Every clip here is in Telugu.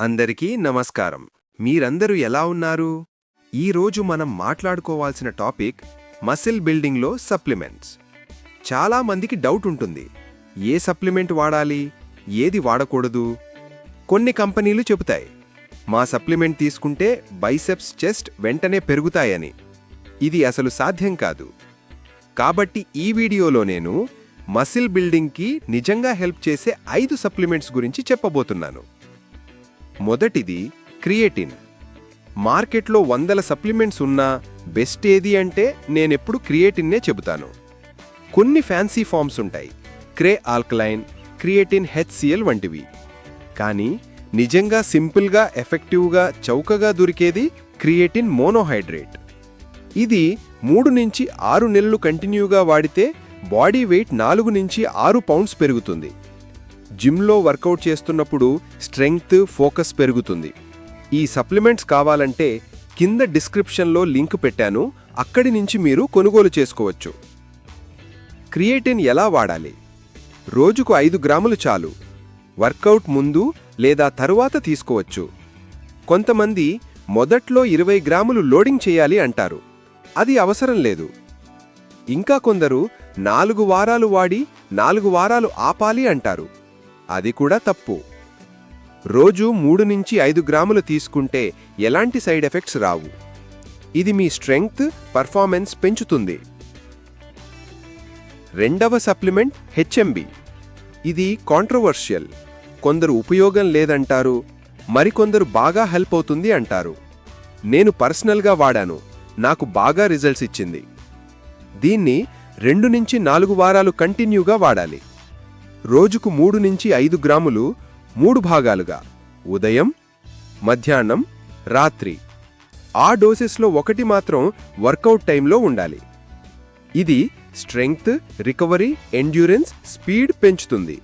అందరికీ నమస్కారం. మీరందరూ ఎలా ఉన్నారు? ఈరోజు మనం మాట్లాడుకోవాల్సిన టాపిక్ మసిల్ బిల్డింగ్లో సప్లిమెంట్స్. చాలా మందికి డౌట్ ఉంటుంది. ఏ సప్లిమెంట్ వాడాలి? ఏది వాడకూడదు? కొన్ని కంపెనీలు చెబుతాయి. మా సప్లిమెంట్ తీసుకుంటే బైసెప్స్ చెస్ట్ వెంటనే పెరుగుతాయని. ఇది అసలు సాధ్యం కాదు. కాబట్టి ఈ వీడియోలో నేను మసిల్ బిల్డింగ్కి నిజంగా హెల్ప్ చేసే ఐదు సప్లిమెంట్స్ గురించి చెప్పబోతున్నాను. మొదటిది క్రియేటిన్. మార్కెట్లో వందల సప్లిమెంట్స్ ఉన్నా బెస్ట్ ఏది అంటే నేనెప్పుడు క్రియేటిన్నే చెబుతాను. కొన్ని ఫ్యాన్సీ ఫామ్స్ ఉంటాయి. క్రే ఆల్కలైన్ క్రియేటిన్ హెచ్సిఎల్ వంటివి. కానీ నిజంగా సింపుల్గా ఎఫెక్టివ్గా చౌకగా దొరికేది క్రియేటిన్ మోనోహైడ్రేట్. ఇది మూడు నుంచి ఆరు నెలలు కంటిన్యూగా వాడితే బాడీ వెయిట్ నాలుగు నుంచి ఆరు పౌండ్స్ పెరుగుతుంది. జిమ్లో వర్కౌట్ చేస్తున్నప్పుడు స్ట్రెంగ్త్ ఫోకస్ పెరుగుతుంది. ఈ సప్లిమెంట్స్ కావాలంటే కింద డిస్క్రిప్షన్లో లింక్ పెట్టాను అక్కడి నుంచి మీరు కొనుగోలు చేసుకోవచ్చు. క్రియేటిన్ ఎలా వాడాలి? రోజుకు ఐదు గ్రాములు చాలు. వర్కౌట్ ముందు లేదా తరువాత తీసుకోవచ్చు. కొంతమంది మొదట్లో ఇరవై గ్రాములు లోడింగ్ చేయాలి అంటారు. అది అవసరం లేదు. ఇంకా కొందరు నాలుగు వారాలు వాడి నాలుగు వారాలు ఆపాలి అంటారు. అది కూడా తప్పు. రోజు మూడు నుంచి ఐదు గ్రాములు తీసుకుంటే ఎలాంటి సైడ్ ఎఫెక్ట్స్ రావు. ఇది మీ స్ట్రెంగ్త్ పర్ఫార్మెన్స్ పెంచుతుంది. రెండవ సప్లిమెంట్ హెచ్ఎంబి. ఇది కాంట్రవర్షియల్. కొందరు ఉపయోగం లేదంటారు మరికొందరు బాగా హెల్ప్ అవుతుంది అంటారు. నేను పర్సనల్గా వాడాను నాకు బాగా రిజల్ట్స్ ఇచ్చింది. దీన్ని రెండు నుంచి నాలుగు వారాలు కంటిన్యూగా వాడాలి. రోజుకు మూడు నుంచి ఐదు గ్రాములు మూడు భాగాలుగా. ఉదయం మధ్యాహ్నం రాత్రి. ఆ డోసెస్లో ఒకటి మాత్రం వర్కౌట్ టైంలో ఉండాలి. ఇది స్ట్రెంగ్త్ రికవరీ ఎండ్యూరెన్స్ స్పీడ్ పెంచుతుంది.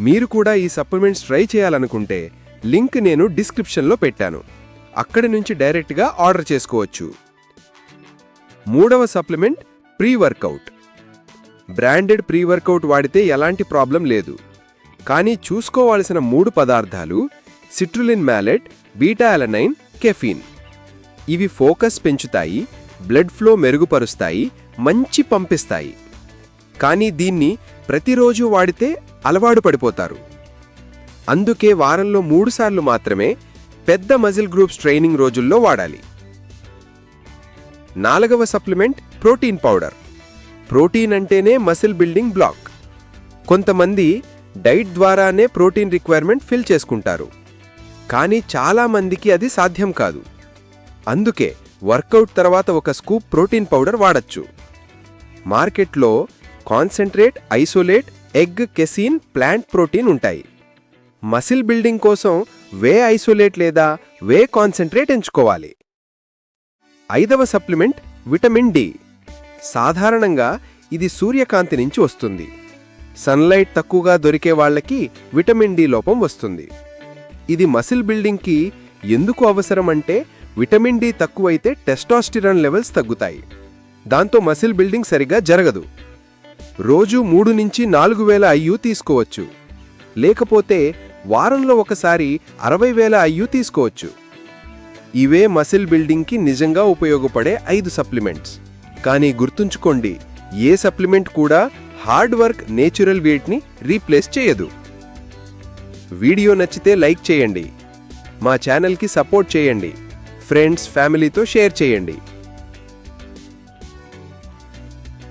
మీరు కూడా ఈ సప్లిమెంట్స్ ట్రై చేయాలనుకుంటే లింక్ నేను డిస్క్రిప్షన్లో పెట్టాను. అక్కడి నుంచి డైరెక్ట్గా ఆర్డర్ చేసుకోవచ్చు. మూడవ supplement pre workout branded pre workout వాడితే ఎలాంటి ప్రాబ్లం లేదు. కానీ చూసుకోవాల్సిన మూడు పదార్థాలు citrulline malate beta alanine caffeine. ఇవి ఫోకస్ పెంచుతాయి బ్లడ్ ఫ్లో మెరుగుపరుస్తాయి మంచి పంపిస్తాయి. కానీ దీన్ని ప్రతిరోజు వాడితే అలవాటు పడిపోతారు. అందుకే వారంలో మూడుసార్లు మాత్రమే పెద్ద మజిల్ గ్రూప్స్ ట్రైనింగ్ రోజుల్లో వాడాలి. నాలుగవ సప్లిమెంట్ ప్రోటీన్ పౌడర్. ప్రోటీన్ అంటేనే మసిల్ బిల్డింగ్ బ్లాక్. కొంతమంది డైట్ ద్వారానే ప్రోటీన్ రిక్వైర్మెంట్ ఫిల్ చేసుకుంటారు. కానీ చాలా మందికి అది సాధ్యం కాదు. అందుకే వర్కౌట్ తర్వాత ఒక స్కూప్ ప్రోటీన్ పౌడర్ వాడచ్చు. మార్కెట్లో concentrate isolate egg casein plant protein ఉంటాయి. మసిల్ బిల్డింగ్ కోసం వే ఐసోలేట్ లేదా వే కాన్సెంట్రేట్ ఎంచుకోవాలి. ఐదవ సప్లిమెంట్ విటమిన్ డి. సాధారణంగా ఇది సూర్యకాంతి నుంచి వస్తుంది. సన్లైట్ తక్కువగా దొరికే వాళ్ళకి విటమిన్ డి లోపం వస్తుంది. ఇది మసిల్ బిల్డింగ్కి ఎందుకు అవసరం అంటే విటమిన్ డి తక్కువైతే టెస్టాస్టిరాన్ లెవెల్స్ తగ్గుతాయి. దాంతో మసిల్ బిల్డింగ్ సరిగా జరగదు. రోజు మూడు నుంచి నాలుగు వేల ఐయు తీసుకోవచ్చు. లేకపోతే వారంలో ఒకసారి అరవై వేల ఐయు తీసుకోవచ్చు. ఇవే మసిల్ బిల్డింగ్కి నిజంగా ఉపయోగపడే ఐదు సప్లిమెంట్స్. కానీ గుర్తుంచుకోండి ఏ సప్లిమెంట్ కూడా హార్డ్ వర్క్ నేచురల్ వెయిట్ని రీప్లేస్ చేయదు. వీడియో నచ్చితే లైక్ చేయండి. మా ఛానల్కి సపోర్ట్ చేయండి. ఫ్రెండ్స్ ఫ్యామిలీతో షేర్ చేయండి.